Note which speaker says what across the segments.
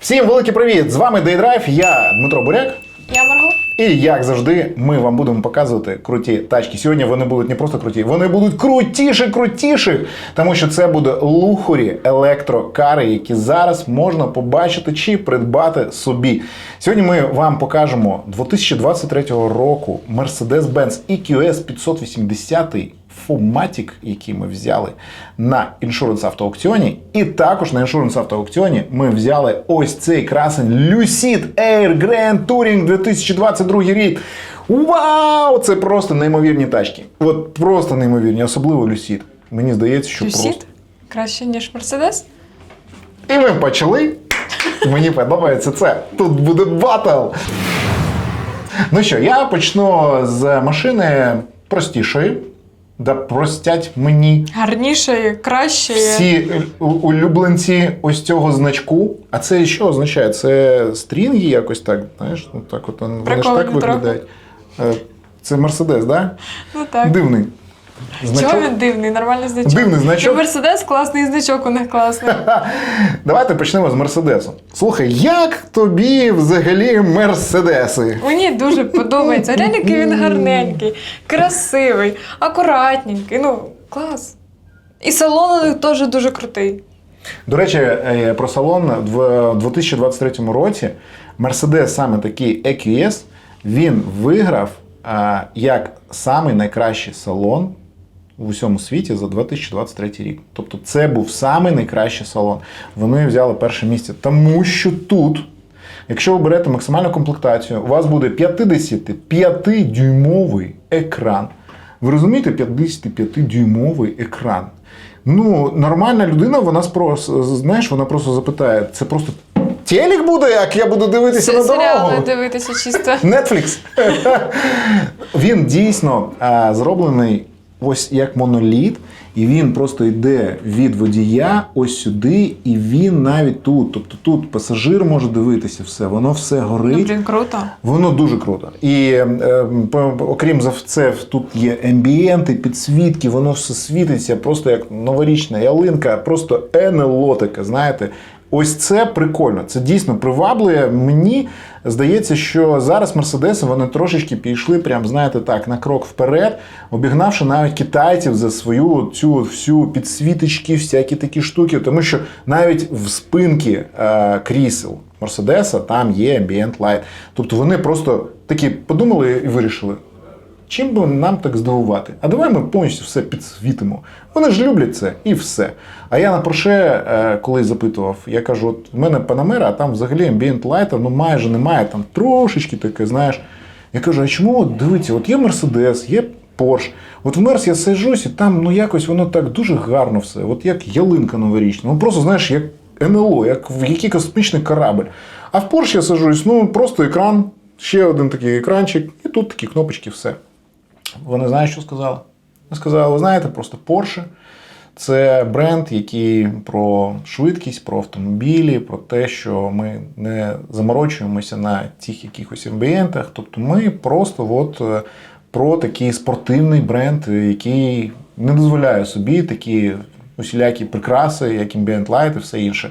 Speaker 1: Всім великий привіт! З вами Дейдрайв, я Дмитро Буряк.
Speaker 2: Я Марго.
Speaker 1: І як завжди, ми вам будемо показувати круті тачки. Сьогодні вони будуть не просто круті, вони будуть крутіші, крутіші, тому що це буде лухорі електрокари, які зараз можна побачити чи придбати собі. Сьогодні ми вам покажемо 2023 року Mercedes-Benz EQS 580 Фоматік, який ми взяли на іншуренс автоаукціоні. І також на іншуренс автоаукціоні ми взяли ось цей красень Lucid Air Grand Touring 2022 рік. Вау! Це просто неймовірні тачки. От просто неймовірні, особливо Lucid. Мені здається, що
Speaker 2: Люсід?
Speaker 1: просто.
Speaker 2: Краще, ніж Мерседес?
Speaker 1: І ми почали. Мені подобається це. Тут буде батл. Ну що, я почну з машини простішої. Да простять мені
Speaker 2: Гарніше, краще.
Speaker 1: всі улюбленці ось цього значку. А це що означає? Це стрінги якось так, знаєш? Ну так от вони ж так виглядають. Трохи. Це Мерседес, да?
Speaker 2: Ну так.
Speaker 1: Дивний.
Speaker 2: Чого він дивний? Нормальний значок.
Speaker 1: Дивний значок.
Speaker 2: І Мерседес класний, і значок у них класний.
Speaker 1: Давайте почнемо з Мерседесу. Слухай, як тобі взагалі Мерседеси?
Speaker 2: Мені дуже подобається. Глянь, який він гарненький, красивий, акуратненький. Ну, клас. І салон у них теж дуже крутий.
Speaker 1: До речі, е, про салон в 2023 році Mercedes саме такий EQS, він виграв як самий найкращий салон в усьому світі за 2023 рік. Тобто це був самий найкращий салон. Вони взяли перше місце, тому що тут. Якщо ви берете максимальну комплектацію, у вас буде 55-дюймовий екран. Ви розумієте, 55-дюймовий екран. Ну, нормальна людина, вона спрос, знаєш, вона просто запитає, це просто телек буде, як я буду дивитися на
Speaker 2: Серіали
Speaker 1: дорогу.
Speaker 2: дивитися чисто.
Speaker 1: Netflix. він дійсно а, зроблений ось як моноліт, і він просто йде від водія ось сюди, і він навіть тут. Тобто тут пасажир може дивитися все, воно все
Speaker 2: Ну,
Speaker 1: горить.
Speaker 2: блін, круто.
Speaker 1: Воно дуже круто. І е, окрім за це, тут є ембієнти, підсвітки, воно все світиться, просто як новорічна ялинка, просто НЛО таке, знаєте. Ось це прикольно. Це дійсно приваблює. Мені здається, що зараз Мерседеси вони трошечки пішли, прям знаєте так, на крок вперед, обігнавши навіть китайців за свою цю всю підсвіточки, всякі такі штуки, тому що навіть в спинки е, крісел Мерседеса там є Ambient Light. Тобто вони просто такі подумали і вирішили. Чим би нам так здивувати? А давай ми повністю все підсвітимо. Вони ж люблять це і все. А я на Порше, е, коли запитував, я кажу: от в мене Панамера, а там взагалі ambient light, ну майже немає, там трошечки таке, знаєш. Я кажу, а чому от дивіться, от є Мерседес, є Порш. От в Мерс я саджусь, і там ну якось воно так дуже гарно все, от як ялинка новорічна. Ну просто знаєш, як НЛО, як в який космічний корабль. А в Порш я саджусь, ну просто екран, ще один такий екранчик, і тут такі кнопочки, все. Вони знають, що сказали? Вони сказали, ви знаєте, просто Porsche це бренд, який про швидкість, про автомобілі, про те, що ми не заморочуємося на цих якихось амбієнтах. Тобто ми просто от е, про такий спортивний бренд, який не дозволяє собі такі усілякі прикраси, як Ambient Light і все інше.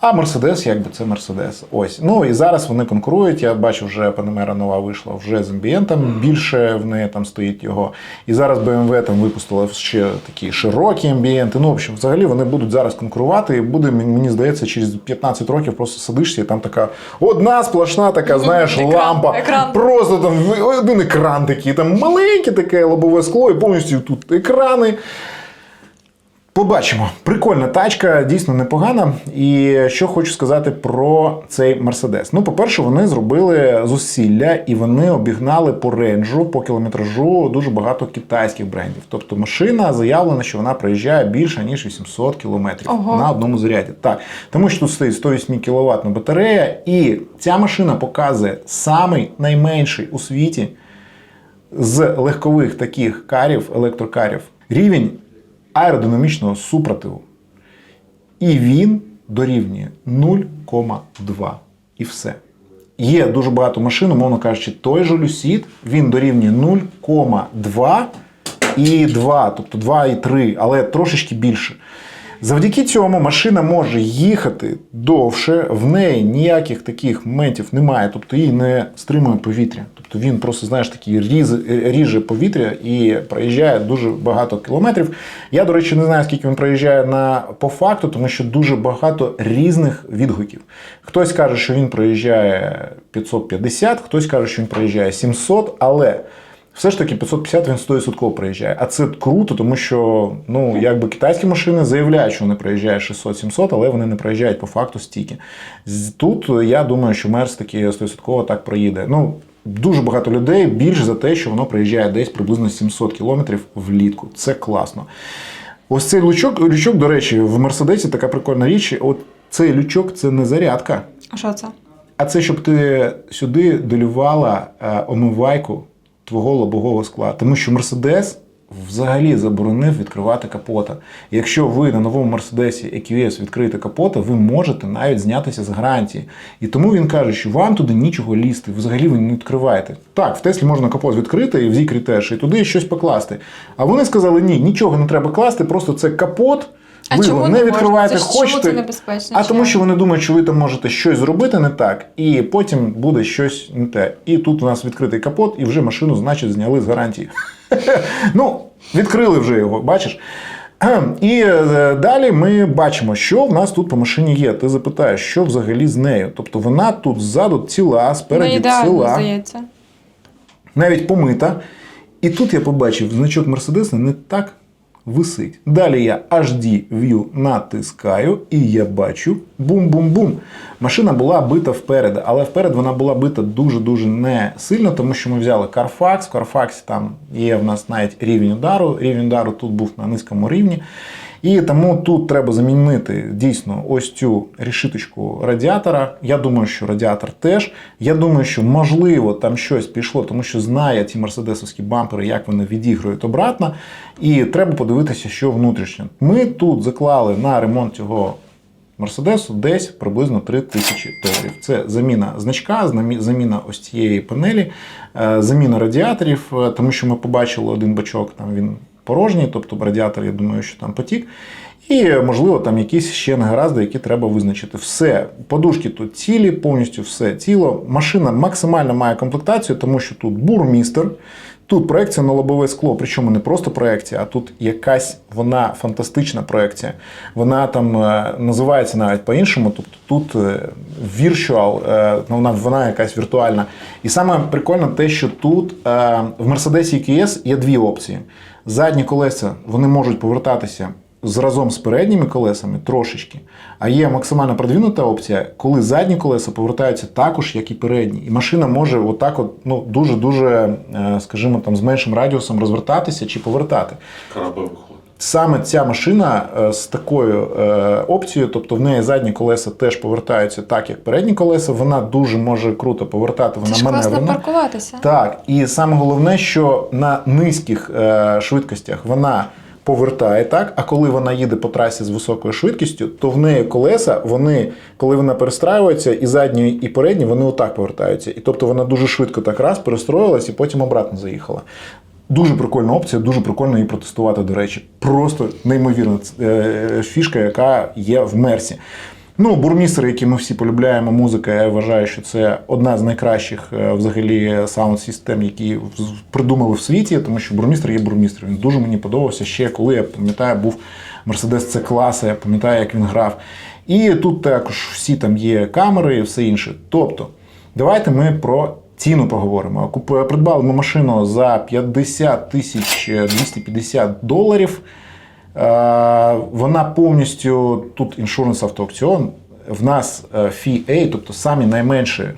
Speaker 1: А Мерседес, якби це Мерседес. Ось. Ну і зараз вони конкурують. Я бачу, вже Панамера нова вийшла вже з амбієнтом. Більше в неї там стоїть його. І зараз BMW там випустила ще такі широкі амбієнти. Ну, в общем, взагалі вони будуть зараз конкурувати. І буде, мені здається, через 15 років просто сидишся, і там така одна сплошна така, знаєш,
Speaker 2: Екран,
Speaker 1: лампа.
Speaker 2: екран.
Speaker 1: Просто там один екран такий, там маленьке таке лобове скло, і повністю тут екрани. Побачимо. Прикольна тачка, дійсно непогана. І що хочу сказати про цей Мерседес. Ну, по-перше, вони зробили зусилля і вони обігнали по рейнджу, по кілометражу дуже багато китайських брендів. Тобто машина заявлена, що вона проїжджає більше ніж 800 кілометрів
Speaker 2: Ого.
Speaker 1: на одному заряді. Так, тому що тут стоїть 108 кВт батарея, і ця машина показує самий найменший у світі з легкових таких карів, електрокарів, рівень аеродинамічного супротиву. І він дорівнює 0,2. І все. Є дуже багато машин, умовно кажучи, той же Люсід, він дорівнює 0,2 і 2, тобто 2 і 3, але трошечки більше. Завдяки цьому машина може їхати довше, в неї ніяких таких моментів немає, тобто її не стримує повітря. Тобто він просто, знаєш, такий різ, ріже повітря і проїжджає дуже багато кілометрів. Я, до речі, не знаю, скільки він проїжджає на по факту, тому що дуже багато різних відгуків. Хтось каже, що він проїжджає 550, хтось каже, що він проїжджає 700, але. Все ж таки 550 він 100% проїжджає. А це круто, тому що ну, якби китайські машини заявляють, що вони проїжджають 600-700, але вони не проїжджають по факту стільки. Тут я думаю, що Мерс таки 100% так проїде. Ну, дуже багато людей більш за те, що воно проїжджає десь приблизно 700 кілометрів влітку. Це класно. Ось цей лючок, лючок, до речі, в Мерседесі така прикольна річ. От цей лючок це не зарядка.
Speaker 2: А що це?
Speaker 1: А це щоб ти сюди долювала е, омивайку твого лобового скла. Тому що Мерседес взагалі заборонив відкривати капота. І Якщо ви на новому Мерседесі EQS відкриєте капота, ви можете навіть знятися з гарантії. І тому він каже, що вам туди нічого лізти, взагалі ви не відкриваєте. Так, в Теслі можна капот відкрити і в Зікрі теж, і туди щось покласти. А вони сказали, ні, нічого не треба класти, просто це капот.
Speaker 2: А
Speaker 1: ви
Speaker 2: чому
Speaker 1: його
Speaker 2: не
Speaker 1: не відкриваєте,
Speaker 2: Це ж чому
Speaker 1: хочете.
Speaker 2: це небезпечно,
Speaker 1: А тому, що вони думають, що ви там можете щось зробити не так, і потім буде щось не те. І тут у нас відкритий капот, і вже машину, значить, зняли з гарантії. ну, відкрили вже його, бачиш. І е, далі ми бачимо, що в нас тут по машині є. Ти запитаєш, що взагалі з нею. Тобто вона тут ззаду ціла, спереді ціла,
Speaker 2: здається.
Speaker 1: навіть помита. І тут я побачив значок Мерседеса не так висить. Далі я HD View натискаю, і я бачу бум-бум-бум. Машина була бита вперед, але вперед вона була бита дуже-дуже не сильно, тому що ми взяли Carfax. В Carfax там є в нас навіть рівень удару. Рівень удару тут був на низькому рівні. І тому тут треба замінити дійсно ось цю рішиточку радіатора. Я думаю, що радіатор теж. Я думаю, що можливо там щось пішло, тому що знає ці мерседесовські бампери, як вони відігрують обратно. І треба подивитися, що внутрішньо. Ми тут заклали на ремонт цього Мерседесу десь приблизно 3 тисячі доларів. Це заміна значка, заміна ось цієї панелі, е, заміна радіаторів, е, тому що ми побачили один бачок, там він порожній, тобто радіатор, я думаю, що там потік. І, можливо, там якісь ще негаразди, які треба визначити. Все, подушки тут цілі, повністю все ціло. Машина максимально має комплектацію, тому що тут бурмістер, тут проекція на лобове скло, причому не просто проекція, а тут якась вона фантастична проекція. Вона там е, називається навіть по-іншому. Тобто тут е, virtual, е, ну, вона, вона якась віртуальна. І саме прикольно те, що тут е, в Mercedes EQS є дві опції. Задні колеса вони можуть повертатися з разом з передніми колесами трошечки. А є максимально продвинута опція, коли задні колеса повертаються також, як і передні. І машина може отак, от, ну, дуже-дуже, е, скажімо, там, з меншим радіусом розвертатися чи повертати.
Speaker 3: Виходить.
Speaker 1: Саме ця машина е, з такою е, опцією, тобто в неї задні колеса теж повертаються так, як передні колеса. Вона дуже може круто повертати,
Speaker 2: Це
Speaker 1: вона
Speaker 2: класно
Speaker 1: маневрена.
Speaker 2: паркуватися.
Speaker 1: Так, і саме головне, що на низьких е, швидкостях вона повертає так, а коли вона їде по трасі з високою швидкістю, то в неї колеса, вони, коли вона перестраюється, і задні, і передні, вони отак повертаються. І тобто вона дуже швидко так раз перестроїлась і потім обратно заїхала. Дуже прикольна опція, дуже прикольно її протестувати, до речі. Просто неймовірна е, фішка, яка є в Мерсі. Ну, бурмістер, який ми всі полюбляємо, музика, я вважаю, що це одна з найкращих е, взагалі саунд-систем, які придумали в світі, тому що бурмістер є бурмістер. Він дуже мені подобався ще, коли я пам'ятаю, був Мерседес С класа, я пам'ятаю, як він грав. І тут також всі там є камери і все інше. Тобто, давайте ми про ціну поговоримо. Придбали ми машину за 50 тисяч 250 доларів. Е, Вона повністю тут іншуренс автоаукціон. В нас е, fee A, тобто самі найменші е,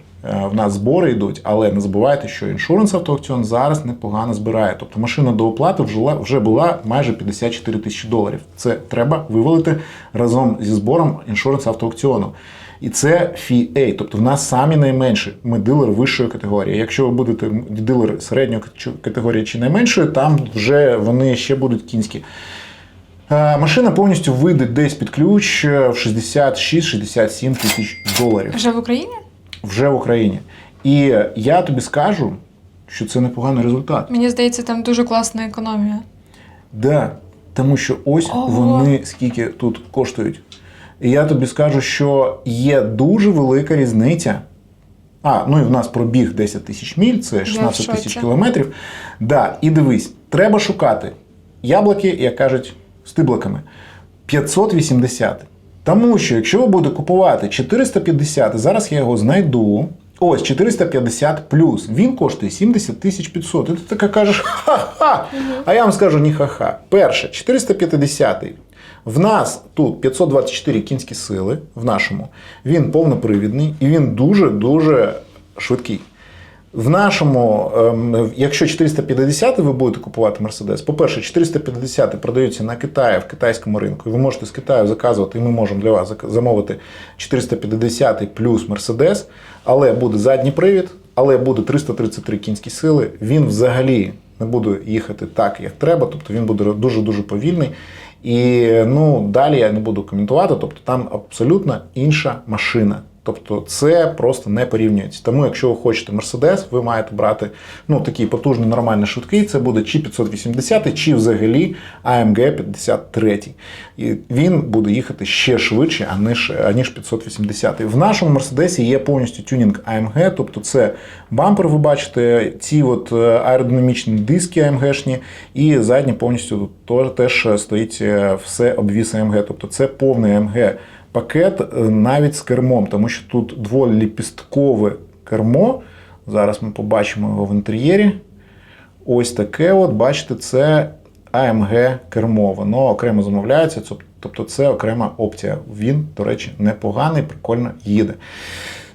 Speaker 1: в нас збори йдуть, але не забувайте, що іншуренс автоаукціон зараз непогано збирає. Тобто машина до оплати вже, була майже 54 тисячі доларів. Це треба вивалити разом зі збором іншуренс автоаукціону. І це fee A, тобто в нас самі найменші. Ми дилер вищої категорії. Якщо ви будете дилер середньої категорії чи найменшої, там вже вони ще будуть кінські. Е, Машина повністю вийде десь під ключ е, в 66-67 тисяч доларів
Speaker 2: Вже в Україні?
Speaker 1: вже в Україні. І я тобі скажу, що це непоганий результат.
Speaker 2: Мені здається, там дуже класна економія.
Speaker 1: Да, Тому що ось
Speaker 2: Ого.
Speaker 1: вони скільки тут коштують. І я тобі скажу, що є дуже велика різниця. А, ну і в нас пробіг 10 тисяч міль, це 16 тисяч кілометрів. Да, і дивись, треба шукати яблуки, як кажуть, стибликами. 580. Тому що, якщо ви будете купувати 450, зараз я його знайду. Ось 450 плюс. Він коштує 70 тисяч 500. І ти така кажеш, ха-ха. А я вам скажу ні ха-ха. Перше, 450. В нас тут 524 кінські сили в нашому. Він повнопривідний і він дуже-дуже швидкий. В нашому, ем, якщо 450 ви будете купувати Мерседес, по-перше, 450 продаються на Китаї в китайському ринку. І ви можете з Китаю заказувати, і ми можемо для вас замовити 450 плюс Мерседес, але буде задній привід, але буде 333 кінські сили. Він взагалі не буде їхати так, як треба, тобто він буде дуже-дуже повільний. І ну, далі я не буду коментувати, тобто там абсолютно інша машина. Тобто це просто не порівнюється. Тому, якщо ви хочете Мерседес, ви маєте брати ну, такий потужний, нормальний швидкий. Це буде чи 580, чи взагалі AMG 53. І він буде їхати ще швидше, аніж, аніж 580. В нашому Мерседесі є повністю тюнінг AMG, тобто це бампер, ви бачите, ці от е, аеродинамічні диски AMG-шні, і задні повністю теж стоїть е, все обвіс AMG. Тобто це повний AMG пакет е, навіть з кермом, тому що тут дволіпісткове кермо. Зараз ми побачимо його в інтер'єрі. Ось таке, от, бачите, це AMG кермо. Воно окремо замовляється, тобто це окрема опція. Він, до речі, непоганий, прикольно їде.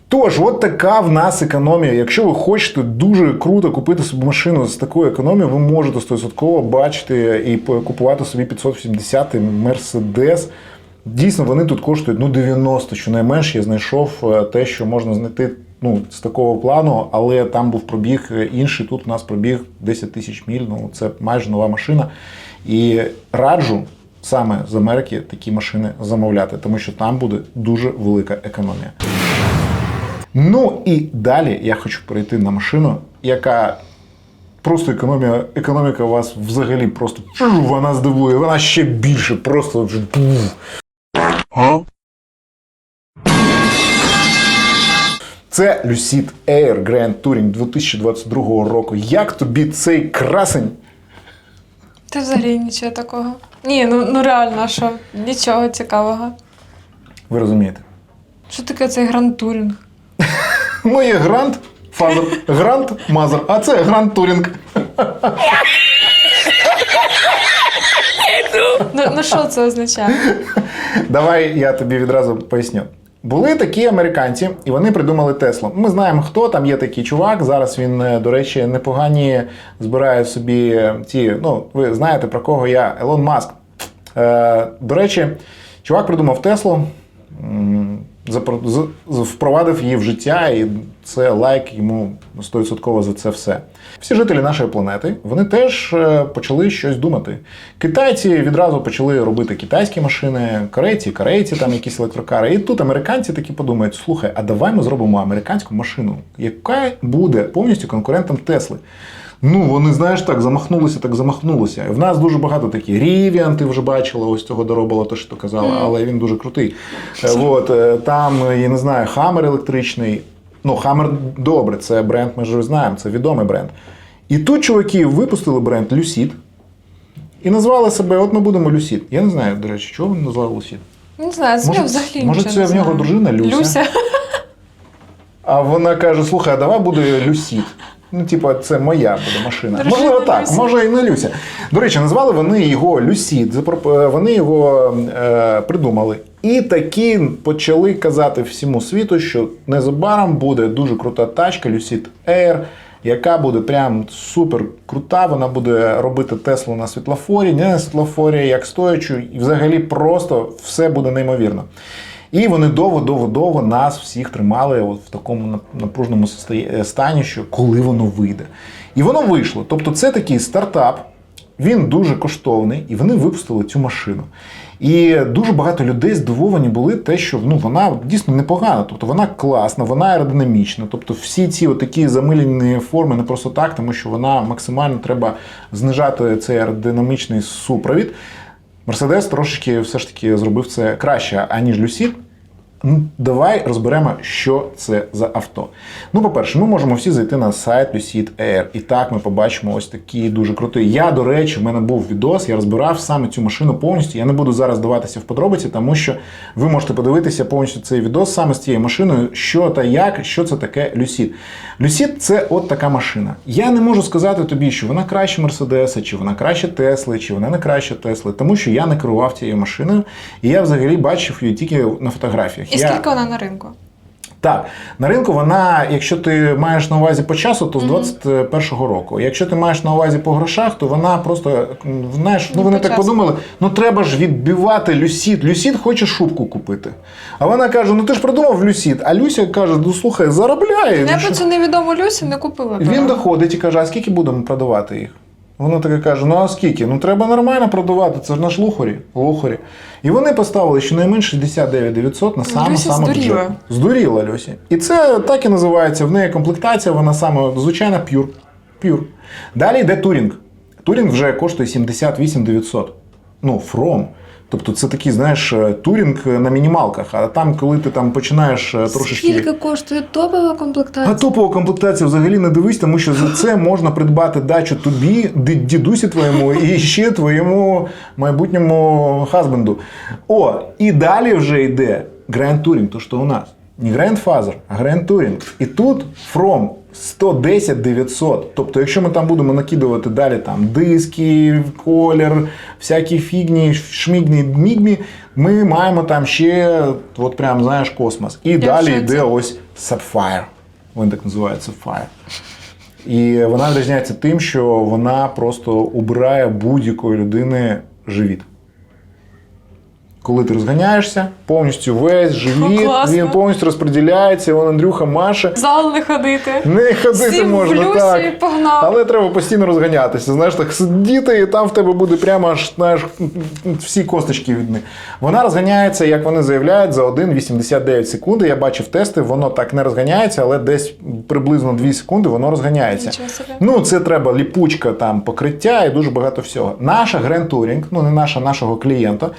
Speaker 1: Тож, от така в нас економія. Якщо ви хочете дуже круто купити собі машину з такою економією, ви можете 100% бачити і купувати собі 580 Mercedes. Дійсно, вони тут коштують ну, 90, щонайменш я знайшов е, те, що можна знайти ну, з такого плану, але там був пробіг е, інший. Тут у нас пробіг 10 тисяч міль. Ну, це майже нова машина. І раджу саме з Америки такі машини замовляти, тому що там буде дуже велика економія. Ну і далі я хочу перейти на машину, яка просто економія, економіка вас взагалі просто вона здивує, вона ще більше, просто вже. Це Lucid Air Grand Touring 2022 року. Як тобі цей красень?
Speaker 2: Та взагалі нічого такого. Ні, ну, ну реально, що? Нічого цікавого.
Speaker 1: Ви розумієте?
Speaker 2: Що таке цей гранд турінг?
Speaker 1: Ну, є Grand Father, Grand Mother, а це Grand Touring.
Speaker 2: Ну, ну що це означає?
Speaker 1: Давай я тобі відразу поясню. Були такі американці, і вони придумали Теслу. Ми знаємо, хто там є такий чувак. Зараз він, е, до речі, непогані збирає собі ті. Ну, ви знаєте про кого я, Елон Маск. Е, до речі, чувак придумав Теслу, впровадив її в життя, і це лайк йому 100% за це все. Всі жителі нашої планети вони теж е, почали щось думати. Китайці відразу почали робити китайські машини, корейці, корейці, там якісь електрокари. І тут американці такі подумають: слухай, а давай ми зробимо американську машину, яка буде повністю конкурентом Тесли. Ну, вони, знаєш, так замахнулися, так замахнулися. В нас дуже багато такі. Рівіан, ти вже бачила, ось цього доробила, то, що ти казала, але він дуже крутий. Е, От, е, там, е, я не знаю, Хаммер електричний. Ну, Хаммер добре, це бренд, ми ж знаємо, це відомий бренд. І тут чуваки випустили бренд Lucid і назвали себе, от ми будемо Lucid. Я не знаю, до речі, чого вони назвали Lucid.
Speaker 2: Не знаю, це
Speaker 1: Може,
Speaker 2: взагалі
Speaker 1: може, це в нього дружина Люся?
Speaker 2: Люся.
Speaker 1: А вона каже: слухай, а давай буде Люсід. Ну, типу, це моя буде машина.
Speaker 2: Дружина
Speaker 1: Можливо, так,
Speaker 2: Люсі.
Speaker 1: може і не Люся. До речі, назвали вони його Люсід. Запро- Вони його е, придумали. І такі почали казати всьому світу, що незабаром буде дуже крута тачка Lucid Air, яка буде прям супер крута. Вона буде робити Теслу на світлофорі, не на світлофорі, як стоячу, і взагалі просто все буде неймовірно. І вони довго-довго-довго нас всіх тримали от в такому нап- напруженому состої- е, стані, що коли воно вийде. І воно вийшло. Тобто, це такий стартап, він дуже коштовний, і вони випустили цю машину. І дуже багато людей здивовані були те, що ну, вона дійсно непогана. Тобто вона класна, вона аеродинамічна. Тобто всі ці такі замилені форми не просто так, тому що вона максимально треба знижати цей аеродинамічний супровід. Мерседес трошечки все ж таки зробив це краще, аніж Люсід. Ну, давай розберемо, що це за авто. Ну, по-перше, ми можемо всі зайти на сайт Lucid Air. І так ми побачимо ось такий дуже крутий. Я, до речі, в мене був відос, я розбирав саме цю машину повністю. Я не буду зараз даватися в подробиці, тому що ви можете подивитися повністю цей відос саме з цією машиною, що та як, що це таке Lucid. Lucid – це от така машина. Я не можу сказати тобі, що вона краще Мерседеса, чи вона краще Тесли, чи вона не краще Тесли, тому що я не керував цією машиною, і я взагалі бачив її тільки на фотографіях.
Speaker 2: І
Speaker 1: Я-
Speaker 2: скільки вона на ринку?
Speaker 1: так, на ринку вона, якщо ти маєш на увазі по часу, то з 21-го року. Якщо ти маєш на увазі по грошах, то вона просто знаєш, ну вони
Speaker 2: по
Speaker 1: так
Speaker 2: часу.
Speaker 1: подумали: ну треба ж відбивати Люсід. Люсід хоче шубку купити. А вона каже: ну ти ж придумав Люсід. А Люся каже: ну слухай, заробляє.
Speaker 2: Я
Speaker 1: Ну, що-
Speaker 2: цю невідому Люсі не купила.
Speaker 1: Він доходить і каже: а скільки будемо продавати їх? Вона таке каже: ну а скільки? Ну треба нормально продавати, це ж наш лухарі. лухорі. І вони поставили щонайменше 69 900 на саме
Speaker 2: Люся
Speaker 1: саме
Speaker 2: здуріла.
Speaker 1: бюджет. Здуріла Люсі. І це так і називається. В неї комплектація, вона саме звичайна п'юр. П'юр. Далі йде турінг. Турінг вже коштує 78 900. Ну, фром. Тобто це такий, знаєш, е, турінг на мінімалках. А там, коли ти там починаєш е, трошечки.
Speaker 2: Скільки коштує топова комплектація?
Speaker 1: А топова комплектація взагалі не дивись, тому що за це можна придбати дачу тобі, дідусі твоєму і ще твоєму майбутньому хазбенду. О, і далі вже йде Grand Touring, то що у нас. Не Grand Father, а Grand Touring. І тут From 110 900. Тобто, якщо ми там будемо накидувати далі там диски, колір, всякі фігні, шмігні, мігмі, ми маємо там ще от прям, знаєш, космос. І далі
Speaker 2: в
Speaker 1: йде ось Sapphire. Він так називається Sapphire. І вона відрізняється тим, що вона просто убирає будь-якої людини живіт. Коли ти розганяєшся, повністю весь живіт,
Speaker 2: О,
Speaker 1: він повністю розподіляється, вон Андрюха Маша.
Speaker 2: В Зал не ходити.
Speaker 1: Не ходити
Speaker 2: Сів в
Speaker 1: можна,
Speaker 2: Люсі
Speaker 1: так.
Speaker 2: і погнав.
Speaker 1: Але треба постійно розганятися. Знаєш, так сидіти, і там в тебе буде прямо аж знаєш, всі косточки видні. Вона розганяється, як вони заявляють, за 1,89 секунди. Я бачив тести, воно так не розганяється, але десь приблизно 2 секунди воно розганяється. Ну, це треба ліпучка, там покриття і дуже багато всього. Наша Grand Touring, ну не наша, нашого клієнта,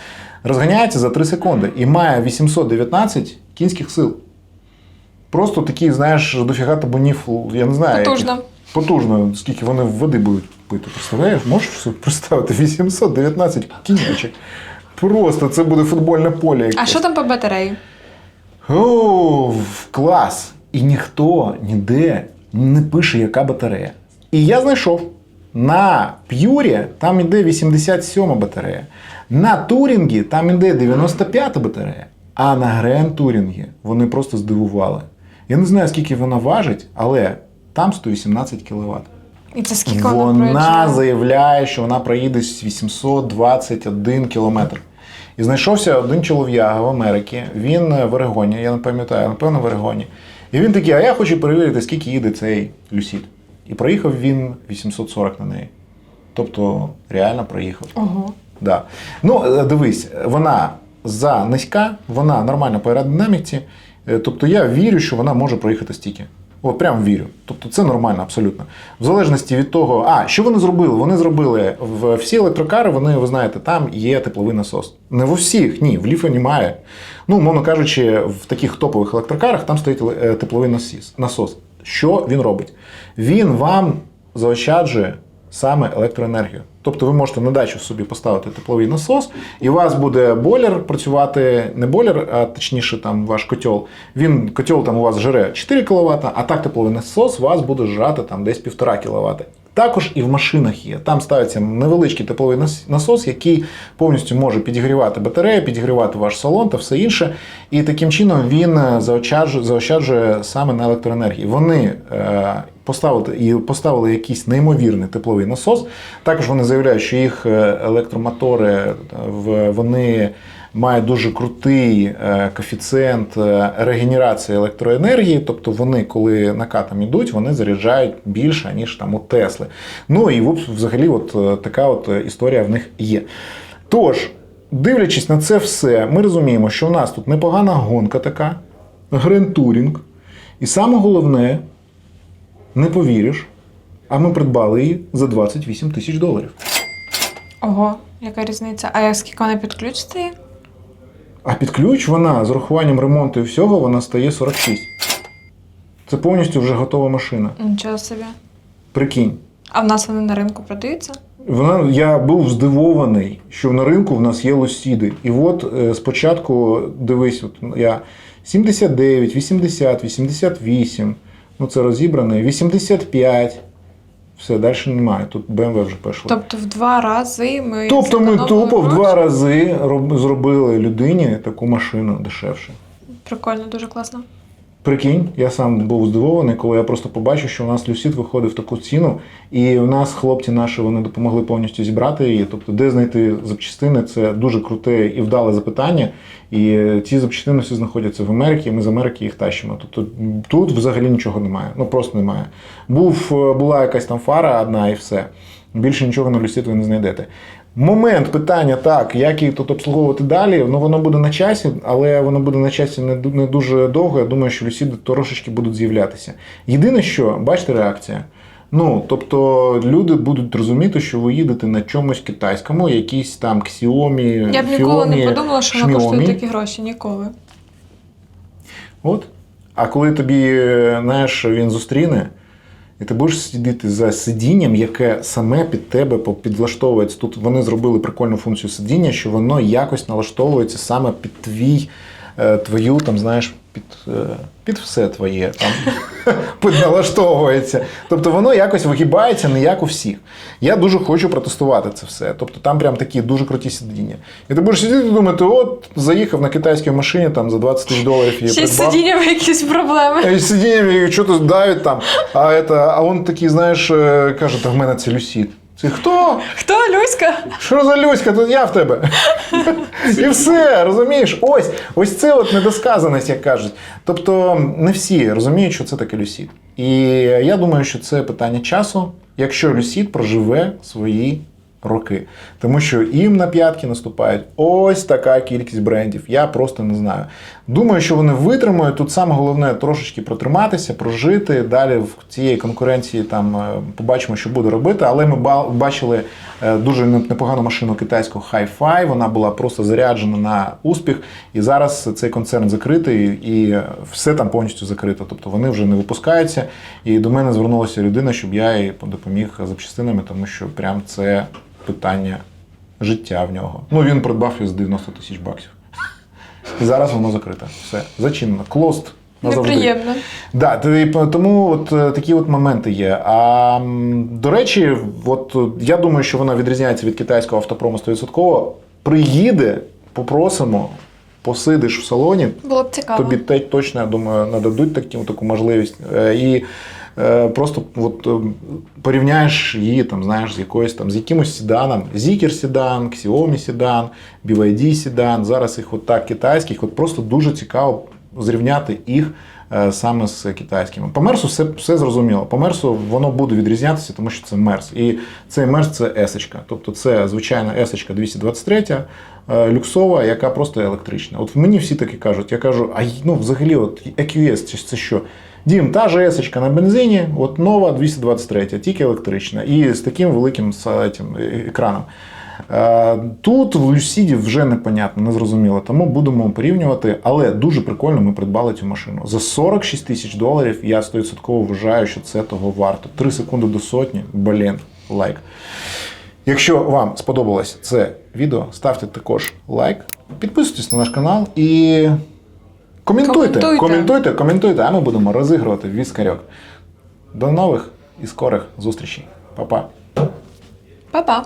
Speaker 1: розганяється за 3 секунди і має 819 кінських сил. Просто такий, знаєш, дофіга табунів, я не знаю.
Speaker 2: Потужно.
Speaker 1: яких. Потужно, скільки вони води будуть пити. Представляєш? Можеш представити 819 кінячок. Просто це буде футбольне поле.
Speaker 2: А що там по батареї?
Speaker 1: О, клас! І ніхто ніде не пише, яка батарея. І я знайшов. На П'юрі там іде 87 батарея. На Турінгі там іде 95-та батарея. А на Грен Турінгі вони просто здивували. Я не знаю, скільки вона важить, але там 118 кВт.
Speaker 2: І це скільки вона,
Speaker 1: Вона заявляє, що вона проїде 821 кілометр. І знайшовся один чолов'яга в Америці. Він в Орегоні, я не пам'ятаю, напевно, в Орегоні. І він такий, а я хочу перевірити, скільки їде цей Люсід. І проїхав він 840 на неї. Тобто реально проїхав.
Speaker 2: Ого.
Speaker 1: Да. Ну, е, дивись, вона за низька, вона нормальна по аеродинаміці. Е, Тобто я вірю, що вона може проїхати стільки. От прям вірю. Тобто це нормально, абсолютно. В залежності від того, а що вони зробили? Вони зробили в всі електрокари, вони, ви знаєте, там є тепловий насос. Не в усіх, ні, в ліфа немає. Ну, мовно кажучи, в таких топових електрокарах там стоїть е, тепловий насос. Що він робить? Він вам заощаджує саме електроенергію. Тобто ви можете на дачу собі поставити тепловий насос, і у вас буде бойлер працювати, не бойлер, а точніше там ваш котел. Він котел там у вас жре 4 кВт, а так тепловий насос у вас буде жрати там десь 1,5 кВт. Також і в машинах є. Там ставиться невеличкий тепловий насос, який повністю може підігрівати батарею, підігрівати ваш салон та все інше. І таким чином він е, заощаджує, заощаджує саме на електроенергії. Вони е, поставили, і поставили якийсь неймовірний тепловий насос. Також вони заявляють, що їх е, електромотори вони мають дуже крутий е, коефіцієнт е, регенерації електроенергії. Тобто вони, коли накатом йдуть, вони заряджають більше, ніж там у Тесли. Ну і взагалі, от е, така от історія в них є. Тож, дивлячись на це все, ми розуміємо, що у нас тут непогана гонка така, грентурінг. І саме головне, не повіриш, а ми придбали її за 28 тисяч доларів.
Speaker 2: Ого. Яка різниця? А скільки вона під ключ стає?
Speaker 1: А під ключ вона з урахуванням ремонту і всього вона стає 46. Це повністю вже готова машина.
Speaker 2: Нічого собі.
Speaker 1: Прикинь.
Speaker 2: А в нас вони на ринку продаються?
Speaker 1: Вона, я був здивований, що на ринку в нас є лосіди. І от е, спочатку дивись, от я 79, 80, 88, ну це розібране, 85. Все, далі немає. Тут BMW вже пішло.
Speaker 2: Тобто в два рази ми.
Speaker 1: Тобто ми тупо в два рази роб- зробили людині таку машину дешевше.
Speaker 2: Прикольно, дуже класно.
Speaker 1: Прикинь, я сам був здивований, коли я просто побачив, що у нас Люсід виходить в таку ціну, і у нас хлопці наші вони допомогли повністю зібрати її. Тобто, де знайти запчастини, це дуже круте і вдале запитання. І ці запчастини всі знаходяться в Америці, і ми з Америки їх тащимо. Тобто тут взагалі нічого немає. Ну просто немає. Був, була якась там фара одна і все. Більше нічого на Люсід ви не знайдете. Момент питання, так, як її тут обслуговувати далі, ну воно буде на часі, але воно буде на часі не, дуже довго. Я думаю, що люсіди трошечки будуть з'являтися. Єдине, що, бачите, реакція. Ну, тобто люди будуть розуміти, що ви їдете на чомусь китайському, якісь там Xiaomi,
Speaker 2: Я б ніколи не подумала, що вона коштує такі гроші. Ніколи.
Speaker 1: От. А коли тобі, е, знаєш, він зустріне, і ти будеш сидіти за сидінням, яке саме під тебе підлаштовується. Тут вони зробили прикольну функцію сидіння, що воно якось налаштовується саме під твій, е, твою, там, знаєш, під, е, під все твоє там підналаштовується. Тобто воно якось вигибається не як у всіх. Я дуже хочу протестувати це все. Тобто там прям такі дуже круті сидіння. І ти будеш сидіти і думати, от заїхав на китайській машині там за 20 тисяч доларів
Speaker 2: з
Speaker 1: придбав.
Speaker 2: сидіннями якісь проблеми.
Speaker 1: І сидінням і що-то давить там. А, это, а он такий, знаєш, е, каже, та в мене це Це хто?
Speaker 2: Хто Люська?
Speaker 1: Що за Люська? Тут я в тебе. І все, розумієш? Ось, ось це от недосказаність, як кажуть. Тобто не всі розуміють, що це таке Люсід. І я думаю, що це питання часу, якщо Люсід проживе свої роки. Тому що їм на п'ятки наступають ось така кількість брендів. Я просто не знаю. Думаю, що вони витримають. Тут саме головне трошечки протриматися, прожити. Далі в цієї конкуренції там е, побачимо, що буде робити. Але ми бачили е, дуже непогану машину китайську Hi-Fi. Вона була просто заряджена на успіх. І зараз цей концерн закритий, і все там повністю закрито. Тобто вони вже не випускаються. І до мене звернулася людина, щоб я їй допоміг запчастинами, тому що прям це питання життя в нього. Ну він придбав її за 90 тисяч баксів. І зараз воно закрите. Все, зачинено. Клост.
Speaker 2: Неприємно.
Speaker 1: Да, тому от е, такі от моменти є. А до речі, от я думаю, що вона відрізняється від китайського автопрому 100%. Приїде, попросимо, посидиш в салоні,
Speaker 2: Було б цікаво.
Speaker 1: тобі точно, я думаю, нададуть такі, таку можливість. Е, І просто от, е, порівняєш її там, знаєш, з якоюсь там з якимось седаном. Zikr седан, Xiaomi седан, BYD седан. Зараз їх от так китайських, от просто дуже цікаво зрівняти їх. е, Саме з китайськими. По Мерсу все, все зрозуміло. По Мерсу воно буде відрізнятися, тому що це Мерс. І цей Мерс це есочка. Тобто це звичайна есочка 223, е, люксова, яка просто електрична. От мені всі таки кажуть, я кажу, а ну взагалі, от EQS, це що? Дім, та же есочка на бензині, от нова 223, тільки електрична. І з таким великим цим, е, екраном. Е, Тут в Люсіді вже непонятно, незрозуміло, тому будемо порівнювати. Але дуже прикольно ми придбали цю машину. За 46 тисяч доларів я 100% вважаю, що це того варто. 3 секунди до сотні, блін, лайк. Якщо вам сподобалось це відео, ставте також лайк, підписуйтесь на наш канал і коментуйте,
Speaker 2: Коментуйте.
Speaker 1: коментуйте, коментуйте, а ми будемо розігрувати віскарьок. До нових і скорих зустрічей. Па-па.
Speaker 2: Па-па.